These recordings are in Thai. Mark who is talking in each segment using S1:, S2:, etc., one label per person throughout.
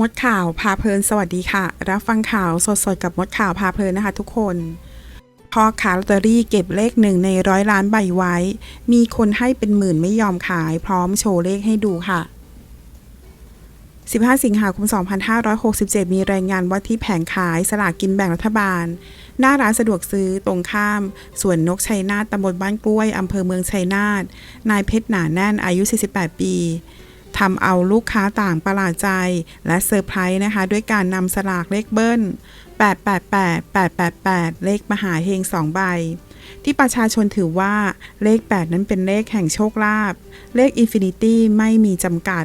S1: มดข่าวพาเพลินสวัสดีค่ะ รับฟังข่าวสดๆกับมดข่าวพาเพลินนะคะทุกคนพ่อค้าลอตเตอรี่เก็บเลขหนึ่งในร้อยล้านใบไว้ มีคนให้เป็นหมื่นไม่ยอมขาย พร้อมโชว์เลขให้ดูค่ะ 15 สิงหาคม 2567 มีรายงานว่าที่แผงขายสลากกินแบ่งรัฐบาล หน้าร้านสะดวกซื้อตรงข้ามสวนนกชัยนาทตำบลบ้านกล้วย อำเภอเมืองชัยนาท นายเพชรหนาแน่นอายุ 48 ปี ทำเอาลูกค้าต่างประหลาดใจ และเซอร์ไพรส์นะคะ ด้วยการนำสลากเลขเบิ้ล 888 888 เลขมหาเฮง2ใบ ที่ประชาชนถือว่าเลข 8 นั้นเป็นเลขแห่งโชคลาภเลขอินฟินิตี้ไม่มีจำกัด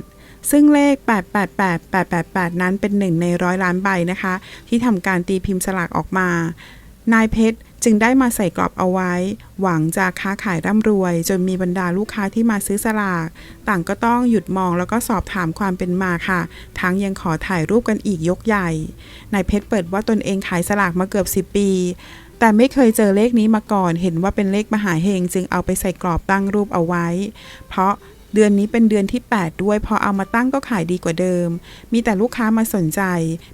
S1: ซึ่งเลข 888 888 นั้นเป็นหนึ่งในร้อยล้านใบนะคะ ที่ทำการตีพิมพ์สลากออกมา นายเพชร จึงได้มาใส่กรอบเอาไว้ หวังจะค้าขายร่ำรวย จนมีบรรดาลูกค้าที่มาซื้อสลาก ต่างก็ต้องหยุดมองแล้วก็สอบถามความเป็นมาค่ะ ทั้งยังขอถ่ายรูปกันอีกยกใหญ่นายเพชรเปิดว่าตนเองขายสลากมาเกือบ 10 ปี แต่ไม่เคยเจอเลขนี้มาก่อน เห็นว่าเป็นเลขมหาเฮงจึงเอาไปใส่กรอบตั้งรูปเอาไว้ เพราะ เดือนนี้เป็นเดือนที่ 8 ด้วย พอเอามาตั้งก็ขายดีกว่าเดิม มีแต่ลูกค้ามาสนใจ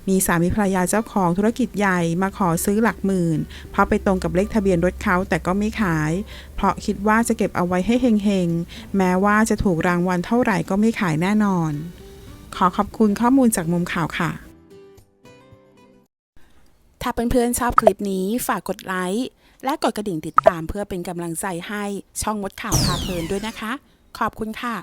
S1: มีสามีภรรยาเจ้าของธุรกิจใหญ่มาขอซื้อหลักหมื่น เพราะไปตรงกับเลขทะเบียนรถเขาแต่ก็ไม่ขาย เพราะคิดว่าจะเก็บเอาไว้ให้เฮงๆ แม้ว่าจะถูกรางวัลเท่าไหร่ก็ไม่ขายแน่นอน ขอขอบคุณข้อมูลจากมุมข่าวค่ะ ถ้าเพื่อนๆชอบคลิปนี้ฝากกดไลค์และกดกระดิ่งติดตามเพื่อเป็นกำลังใจให้ช่องมดข่าวพาเพลินด้วยนะคะ ขอบคุณค่ะ